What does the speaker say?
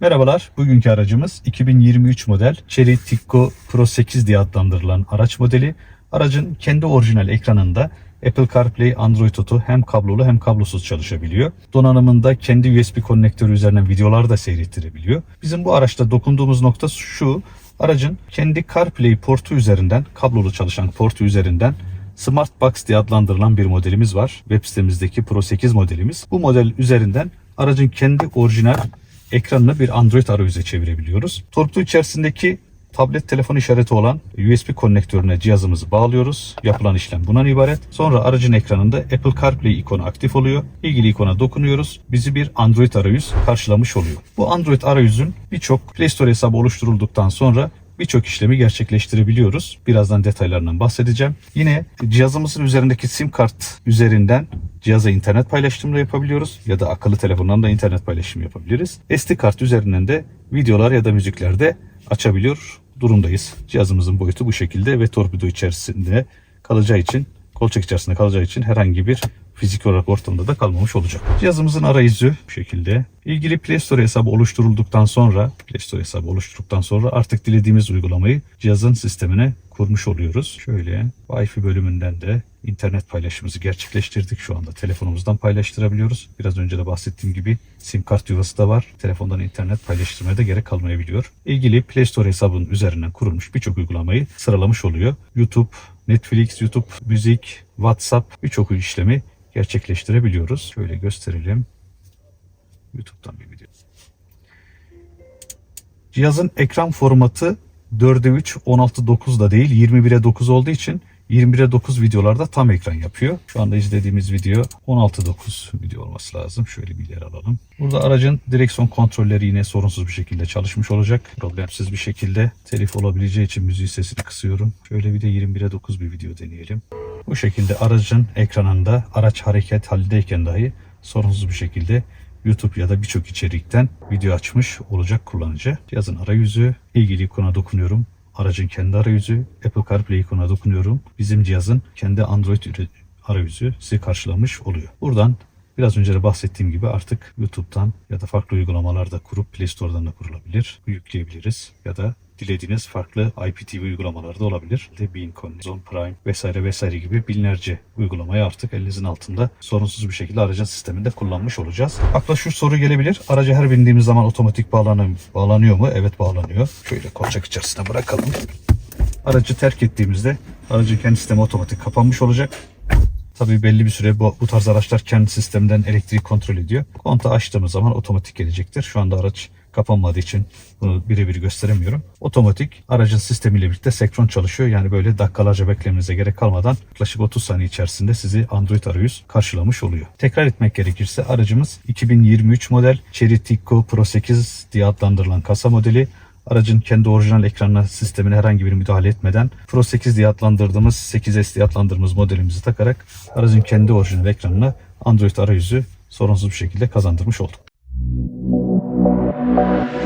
Merhabalar, bugünkü aracımız 2023 model Chery Tikko Pro 8 diye adlandırılan araç modeli. Aracın kendi orijinal ekranında Apple CarPlay, Android Auto hem kablolu hem kablosuz çalışabiliyor. Donanımında kendi USB konnektörü üzerinden videolar da seyrettirebiliyor. Bizim bu araçta dokunduğumuz nokta şu. Aracın kendi CarPlay portu üzerinden, kablolu çalışan portu üzerinden Smart Box diye adlandırılan bir modelimiz var. Web sitemizdeki Pro 8 modelimiz. Bu model üzerinden aracın kendi orijinal ekranını bir Android arayüze çevirebiliyoruz. Torpido içerisindeki tablet telefon işareti olan USB konnektörüne cihazımızı bağlıyoruz. Yapılan işlem bundan ibaret. Sonra aracın ekranında Apple CarPlay ikonu aktif oluyor. İlgili ikona dokunuyoruz. Bizi bir Android arayüz karşılamış oluyor. Bu Android arayüzün birçok Play Store hesabı oluşturulduktan sonra birçok işlemi gerçekleştirebiliyoruz. Birazdan detaylarından bahsedeceğim. Yine cihazımızın üzerindeki sim kart üzerinden cihaza internet paylaşımı yapabiliyoruz ya da akıllı telefondan da internet paylaşımı yapabiliriz. SD kart üzerinden de videolar ya da müzikler de açabiliyor durumdayız. Cihazımızın boyutu bu şekilde ve torpido içerisinde kalacağı için, kolçak içerisinde kalacağı için herhangi bir fizik olarak ortamda da kalmamış olacak. Cihazımızın arayüzü bu şekilde. İlgili Play Store hesabı oluşturulduktan sonra, Play Store hesabı oluşturduktan sonra artık dilediğimiz uygulamayı cihazın sistemine kurmuş oluyoruz. Şöyle Wi-Fi bölümünden de internet paylaşımımızı gerçekleştirdik. Şu anda telefonumuzdan paylaştırabiliyoruz. Biraz önce de bahsettiğim gibi sim kart yuvası da var. Telefondan internet paylaştırmaya da gerek kalmayabiliyor. İlgili Play Store hesabının üzerinden kurulmuş birçok uygulamayı sıralamış oluyor. YouTube, Netflix, YouTube, müzik, WhatsApp birçok işlemi gerçekleştirebiliyoruz. Şöyle gösterelim. YouTube'dan bir video. Cihazın ekran formatı 4'e 3, 16.9 da değil 21'e 9 olduğu için 21'e 9 videolarda tam ekran yapıyor. Şu anda izlediğimiz video 16.9 video olması lazım. Şöyle bir yer alalım. Burada aracın direksiyon kontrolleri yine sorunsuz bir şekilde çalışmış olacak. Problemsiz bir şekilde telif olabileceği için müziği sesini kısıyorum. Şöyle bir de 21'e 9 bir video deneyelim. Bu şekilde aracın ekranında araç hareket halindeyken dahi sorunsuz bir şekilde YouTube ya da birçok içerikten video açmış olacak kullanıcı. Cihazın arayüzü, ilgili ikona dokunuyorum. Aracın kendi arayüzü, Apple CarPlay ikonuna dokunuyorum. Bizim cihazın kendi Android arayüzü sizi karşılamış oluyor. Buradan biraz önce de bahsettiğim gibi artık YouTube'dan ya da farklı uygulamalarda kurup Play Store'dan da kurulabilir. Yükleyebiliriz ya da dilediğiniz farklı IPTV uygulamalarda olabilir. De Beacon, Amazon Prime vesaire vesaire gibi binlerce uygulamayı artık elinizin altında sorunsuz bir şekilde aracın sisteminde kullanmış olacağız. Akla şu soru gelebilir. Araca her bindiğimiz zaman otomatik bağlanıyor, bağlanıyor mu? Evet bağlanıyor. Şöyle kolçak içerisine bırakalım. Aracı terk ettiğimizde aracın kendi sistemi otomatik kapanmış olacak. Tabii belli bir süre bu, bu tarz araçlar kendi sisteminden elektrik kontrol ediyor. Kontağı açtığımız zaman otomatik gelecektir. Şu anda araç kapanmadığı için bunu birebir gösteremiyorum. Otomatik aracın sistemiyle birlikte senkron çalışıyor. Yani böyle dakikalarca beklemenize gerek kalmadan yaklaşık 30 saniye içerisinde sizi Android arayüz karşılamış oluyor. Tekrar etmek gerekirse aracımız 2023 model Chery Tikko Pro 8 diye adlandırılan kasa modeli. Aracın kendi orijinal ekranına sistemine herhangi bir müdahale etmeden Pro 8 diye adlandırdığımız 8S diye adlandırdığımız modelimizi takarak aracın kendi orijinal ekranına Android arayüzü sorunsuz bir şekilde kazandırmış olduk. Thank you.